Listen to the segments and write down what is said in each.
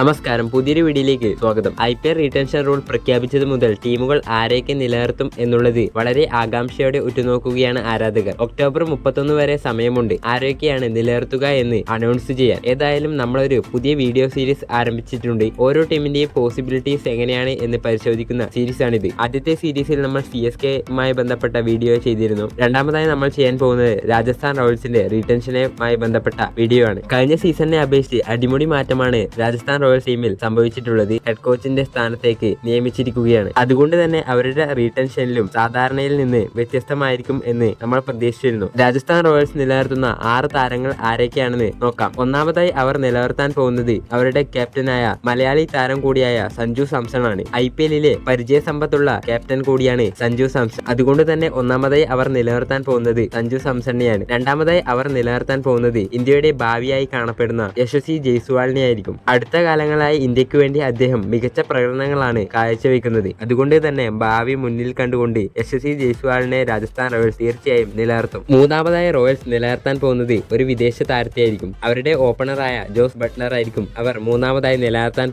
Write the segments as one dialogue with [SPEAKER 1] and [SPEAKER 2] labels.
[SPEAKER 1] നമസ്കാരം. പുതിയൊരു വീഡിയോയിലേക്ക് സ്വാഗതം. I P L retention rule പ്രഖ്യാപിച്ചത് മുതൽ ടീമുകൾ ആരെയൊക്കെ നിലനിർത്തും എന്നുള്ളത് വളരെ ആകാംക്ഷയോടെ ഉറ്റുനോക്കുകയാണ് ആരാധകർ. ഒക്ടോബർ മുപ്പത്തൊന്ന് വരെ സമയമുണ്ട്. ആരെയൊക്കെയാണ് നിലനിർത്തുക എന്ന് അനൗൺസ് ചെയ്യാൻ. ഏതായാലും നമ്മളൊരു പുതിയ വീഡിയോ സീരീസ് ആരംഭിച്ചിട്ടുണ്ട്. ഓരോ ടീമിന്റെയും പോസിബിലിറ്റീസ് എങ്ങനെയാണ് എന്ന് പരിശോധിക്കുന്ന സീരീസ് ആണിത്. ആദ്യത്തെ സീരീസിൽ നമ്മൾ സി എസ് കെയുമായി ബന്ധപ്പെട്ട വീഡിയോ ചെയ്തിരുന്നു. രണ്ടാമതായി നമ്മൾ ചെയ്യാൻ പോകുന്നത് രാജസ്ഥാൻ റോയൽസിന്റെ റീടെൻഷനുമായി ബന്ധപ്പെട്ട വീഡിയോ ആണ്. കഴിഞ്ഞ സീസണിനെ അപേക്ഷിച്ച് അടിമുടി മാറ്റമാണ് രാജസ്ഥാൻ റോയൽസ് ടീമിൽ സംഭവിച്ചിട്ടുള്ളത് ഹെഡ് കോച്ചിന്റെ സ്ഥാനത്തേക്ക് നിയമിച്ചിരിക്കുകയാണ്. അതുകൊണ്ട് തന്നെ അവരുടെ റീടെൻഷനിലും സാധാരണയിൽ നിന്ന് വ്യത്യസ്തമായിരിക്കും എന്ന് നമ്മൾ പ്രതീക്ഷിച്ചിരുന്നു. രാജസ്ഥാൻ റോയൽസ് നിലനിർത്തുന്ന ആറ് താരങ്ങൾ ആരൊക്കെയാണെന്ന് നോക്കാം. ഒന്നാമതായി അവർ നിലനിർത്താൻ പോകുന്നത് അവരുടെ ക്യാപ്റ്റനായ മലയാളി താരം കൂടിയായ സഞ്ജു സാംസൺ ആണ് ഐ പി എല്ലിലെ പരിചയ സമ്പത്തുള്ള ക്യാപ്റ്റൻ കൂടിയാണ് സഞ്ജു സാംസൺ. അതുകൊണ്ട് തന്നെ ഒന്നാമതായി അവർ നിലനിർത്താൻ പോകുന്നത് സഞ്ജു സാംസണിനെയാണ്. രണ്ടാമതായി അവർ നിലനിർത്താൻ പോകുന്നത് ഇന്ത്യയുടെ ഭാവിയായി കാണപ്പെടുന്ന യശസ്വി ജയ്സ്വാളിനെ ആയിരിക്കും അടുത്ത കാലങ്ങളായി ഇന്ത്യയ്ക്ക് വേണ്ടി അദ്ദേഹം മികച്ച പ്രകടനങ്ങളാണ് കാഴ്ചവെക്കുന്നത്. അതുകൊണ്ട് തന്നെ ഭാവി മുന്നിൽ കണ്ടുകൊണ്ട് എസ് എസ് സി ജയ്സ്വാളിനെ രാജസ്ഥാൻ റോയൽസ് തീർച്ചയായും നിലനിർത്തും. മൂന്നാമതായി റോയൽസ് നിലനിർത്താൻ പോകുന്നത് ഒരു വിദേശ താരത്തെയായിരിക്കും. അവരുടെ ഓപ്പണറായ ജോസ് ബട്ട്ലർ ആയിരിക്കും അവർ മൂന്നാമതായി നിലനിർത്താൻ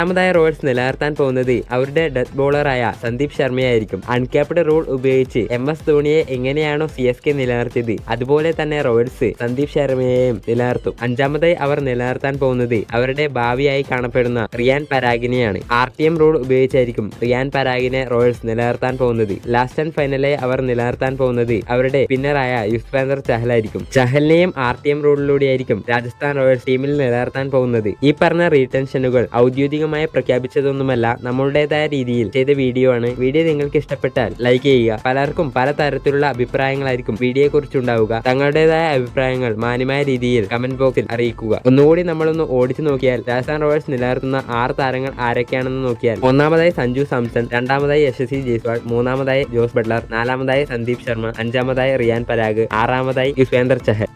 [SPEAKER 1] രണ്ടാമതായ റോയൽസ് നിലനിർത്താൻ പോകുന്നത് അവരുടെ ഡെത്ത് ബോളറായ സന്ദീപ് ശർമ്മയായിരിക്കും. അൺക്യാപ്ഡ് റൂൾ ഉപയോഗിച്ച് എം എസ് ധോണിയെ എങ്ങനെയാണോ സി എസ് കെ നിലനിർത്തിയത് അതുപോലെ തന്നെ റോയൽസ് സന്ദീപ് ശർമ്മയെയും നിലനിർത്തും. അഞ്ചാമതായി അവർ നിലനിർത്താൻ പോകുന്നത് അവരുടെ ഭാവിയായി കാണപ്പെടുന്ന റിയാൻ പരാഗിനെയാണ്. ആർ ടി എം റൂൾ ഉപയോഗിച്ചായിരിക്കും റിയാൻ പരാഗിനെ റോയൽസ് നിലനിർത്താൻ പോകുന്നത്. ലാസ്റ്റ് ആൻഡ് ഫൈനലായി അവർ നിലനിർത്താൻ പോകുന്നത് അവരുടെ പിന്നറായ യുസ്വേന്ദർ ചഹലായിരിക്കും. ചഹലിനെയും ആർ ടി എം റൂളിലൂടെയായിരിക്കും രാജസ്ഥാൻ റോയൽസ് ടീമിൽ നിലനിർത്താൻ പോകുന്നത്. ഈ പറഞ്ഞ റീടെൻഷനുകൾ ഔദ്യോഗികമായി പ്രഖ്യാപിച്ചതൊന്നുമല്ല നമ്മളുടേതായ രീതിയിൽ ചെയ്ത വീഡിയോ ആണ്. വീഡിയോ നിങ്ങൾക്ക് ഇഷ്ടപ്പെട്ടാൽ ലൈക്ക് ചെയ്യുക. പലർക്കും പല തരത്തിലുള്ള അഭിപ്രായങ്ങളായിരിക്കും വീഡിയോയെ കുറിച്ചുണ്ടാവുക തങ്ങളുടേതായ അഭിപ്രായങ്ങൾ മാന്യമായ രീതിയിൽ കമന്റ് ബോക്സിൽ അറിയിക്കുക. ഒന്നുകൂടി നമ്മളൊന്ന് ഓടിച്ചു നോക്കിയാൽ രാജസ്ഥാൻ റോയൽസ് നിലനിർത്തുന്ന ആറ് താരങ്ങൾ ആരൊക്കെയാണെന്ന് നോക്കിയാൽ ഒന്നാമതായി സഞ്ജു സാംസൺ രണ്ടാമതായി യശസ്വി ജയ്സ്വാൾ മൂന്നാമതായി ജോസ് ബട്ട്ലർ നാലാമതായി സന്ദീപ് ശർമ്മ അഞ്ചാമതായി റിയാൻ പരാഗ് ആറാമതായി യുസ്വേന്ദർ ചഹൽ.